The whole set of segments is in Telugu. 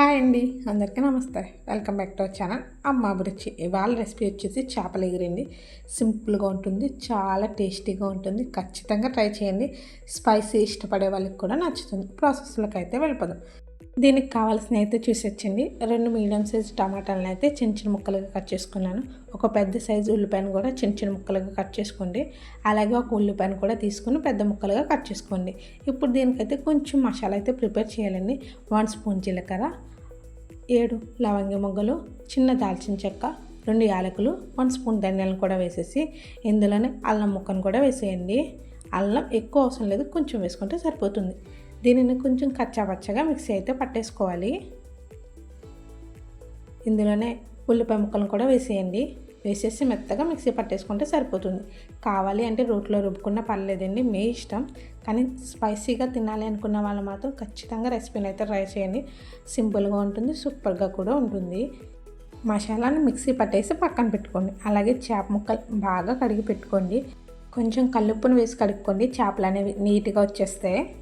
హాయ్ అండి అందరికీ నమస్తే. Welcome back to our channel. Amma Abhiruchi ఇవాళ రెసిపీ వచ్చేసి చేపల ఎగిరింది సింపుల్గా ఉంటుంది చాలా టేస్టీగా ఉంటుంది. ఖచ్చితంగా ట్రై చేయండి. స్పైసీ ఇష్టపడే వాళ్ళకి కూడా నచ్చుతుంది. ప్రాసెస్లోకి అయితే వెళ్ళిపోదాం. దీనికి కావాల్సిన అయితే చూసొచ్చండి రెండు మీడియం సైజు టమాటాలను అయితే చిన్న చిన్న ముక్కలుగా కట్ చేసుకున్నాను. ఒక పెద్ద సైజు ఉల్లిపాయను కూడా చిన్న చిన్న ముక్కలుగా కట్ చేసుకోండి. అలాగే ఒక ఉల్లిపాయను కూడా తీసుకుని పెద్ద ముక్కలుగా కట్ చేసుకోండి. ఇప్పుడు దీనికైతే కొంచెం మసాలా అయితే ప్రిపేర్ చేయాలండి. వన్ స్పూన్ జీలకర్ర ఏడు లవంగి మొగ్గలు చిన్న దాల్చిన చెక్క రెండు యాలకులు వన్ స్పూన్ ధనియాలను కూడా వేసేసి ఇందులోనే అల్లం ముక్కను కూడా వేసేయండి. అల్లం ఎక్కువ అవసరం లేదు కొంచెం వేసుకుంటే సరిపోతుంది. దీనిని కొంచెం కచ్చాపచ్చగా మిక్సీ అయితే పట్టేసుకోవాలి. ఇందులోనే ఉల్లిపాయ ముక్కలను కూడా వేసేయండి. వేసేసి మెత్తగా మిక్సీ పట్టేసుకుంటే సరిపోతుంది. కావాలి అంటే రోట్లో రుబ్బుకున్న పర్లేదండి మీ ఇష్టం. కానీ స్పైసీగా తినాలి అనుకున్న వాళ్ళు మాత్రం ఖచ్చితంగా రెసిపీని అయితే ట్రై చేయండి. సింపుల్గా ఉంటుంది సూపర్గా కూడా ఉంటుంది. మసాలాను మిక్సీ పట్టేసి పక్కన పెట్టుకోండి. అలాగే చేప ముక్కలు బాగా కడిగి పెట్టుకోండి. కొంచెం కల్లుప్పును వేసి కడుక్కోండి. చేపలు అనేవి నీట్గా వచ్చేస్తాయి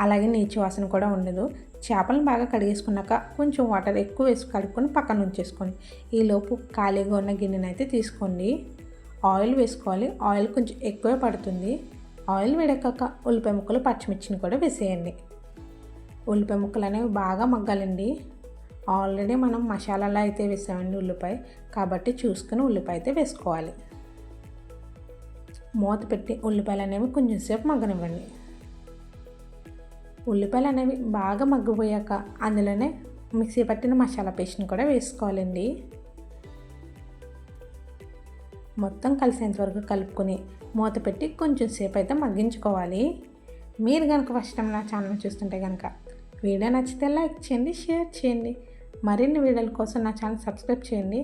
అలాగే నీచు వాసన కూడా ఉండదు. చేపలను బాగా కడిగేసుకున్నాక కొంచెం వాటర్ ఎక్కువ వేసి కడుక్కొని పక్కన ఉంచేసుకోండి. ఈలోపు ఖాళీగా ఉన్న గిన్నెని అయితే తీసుకోండి. ఆయిల్ వేసుకోవాలి. ఆయిల్ కొంచెం ఎక్కువే పడుతుంది. ఆయిల్ వేడెక్కాక ఉల్లిపాయ ముక్కలు పచ్చిమిర్చిని కూడా వేసేయండి. ఉల్లిపాయ ముక్కలు అనేవి బాగా మగ్గాలండి. ఆల్రెడీ మనం మసాలాలో అయితే వేసామండి ఉల్లిపాయ. కాబట్టి చూసుకుని ఉల్లిపాయ అయితే వేసుకోవాలి. మూత పెట్టి ఉల్లిపాయలు అనేవి కొంచెం సేపు మగ్గనివ్వండి. ఉల్లిపాయలు అనేవి బాగా మగ్గిపోయాక అందులోనే మిక్సీ పట్టిన మసాలా పేస్ట్ని కూడా వేసుకోవాలండి. మొత్తం కలిసేంత వరకు కలుపుకొని మూత పెట్టి కొంచెం సేపు అయితే మగ్గించుకోవాలి. మీరు కనుక ఫస్ట్ టైం నా ఛానల్ చూస్తుంటే కనుక వీడియో నచ్చితే లైక్ చేయండి షేర్ చేయండి. మరిన్ని వీడియోల కోసం నా ఛానల్ సబ్స్క్రైబ్ చేయండి.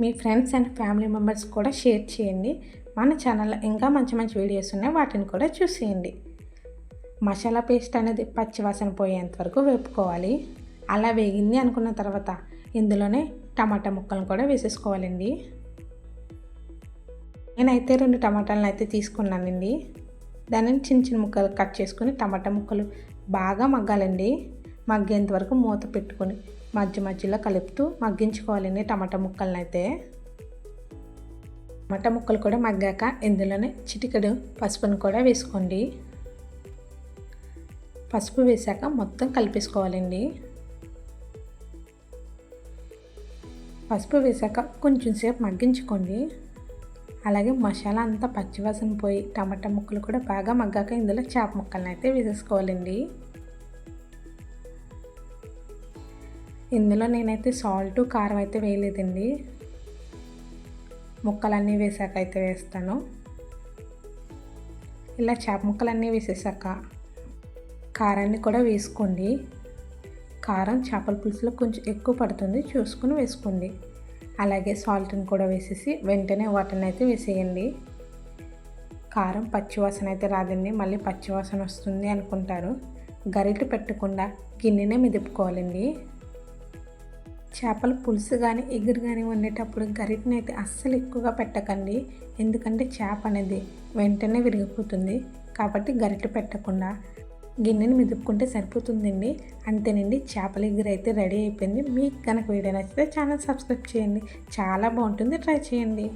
మీ ఫ్రెండ్స్ అండ్ ఫ్యామిలీ మెంబర్స్ కూడా షేర్ చేయండి. మన ఛానల్లో ఇంకా మంచి మంచి వీడియోస్ ఉన్నాయి వాటిని కూడా చూసేయండి. మసాలా పేస్ట్ అనేది పచ్చివాసన పోయేంత వరకు వేపుకోవాలి. అలా వేగింది అనుకున్న తర్వాత ఇందులోనే టమాటా ముక్కలను కూడా వేసేసుకోవాలండి. నేనైతే రెండు టమాటాలను అయితే తీసుకున్నానండి. దానిని చిన్న చిన్న ముక్కలు కట్ చేసుకుని టమాటా ముక్కలు బాగా మగ్గాలండి. మగ్గేంత వరకు మూత పెట్టుకొని మధ్య మధ్యలో కలుపుతూ మగ్గించుకోవాలండి టమాటా ముక్కలను అయితే. టమాటా ముక్కలు కూడా మగ్గాక ఇందులోనే చిటికెడు పసుపును కూడా వేసుకోండి. పసుపు వేసాక మొత్తం కలిపేసుకోవాలండి. పసుపు వేసాక కొంచెం సేపు మగ్గించుకోండి. అలాగే మసాలా అంతా పచ్చివాసన పోయి టమాటా ముక్కలు కూడా బాగా మగ్గాక ఇందులో చేప ముక్కలను అయితే వేసేసుకోవాలండి. ఇందులో నేనైతే సాల్ట్ కారం అయితే వేయలేదండి. ముక్కలన్నీ వేసాక అయితే వేస్తాను. ఇలా చేప ముక్కలన్నీ వేసేసాక కారాన్ని కూడా వేసుకోండి. కారం చేపల పులుసులో కొంచెం ఎక్కువ పడుతుంది చూసుకుని వేసుకోండి. అలాగే సాల్ట్ని కూడా వేసేసి వెంటనే వాటర్ని అయితే వేసేయండి. కారం పచ్చివాసన అయితే రాదండి మళ్ళీ పచ్చివాసన వస్తుంది అనుకుంటారు. గరిటె పెట్టకుండా గిన్నెనే మిదుపుకోవాలండి. చేపల పులుసు కానీ ఎగురు కానీ వండేటప్పుడు గరిటని అయితే అస్సలు ఎక్కువగా పెట్టకండి. ఎందుకంటే చేప అనేది వెంటనే విరిగిపోతుంది. కాబట్టి గరిట పెట్టకుండా గిన్నెని మెదుపుకుంటే సరిపోతుందండి. అంతేనండి చేపల దగ్గర అయితే రెడీ అయిపోయింది. మీకు కనుక వీడియో నచ్చితే ఛానల్ సబ్స్క్రైబ్ చేయండి. చాలా బాగుంటుంది ట్రై చేయండి.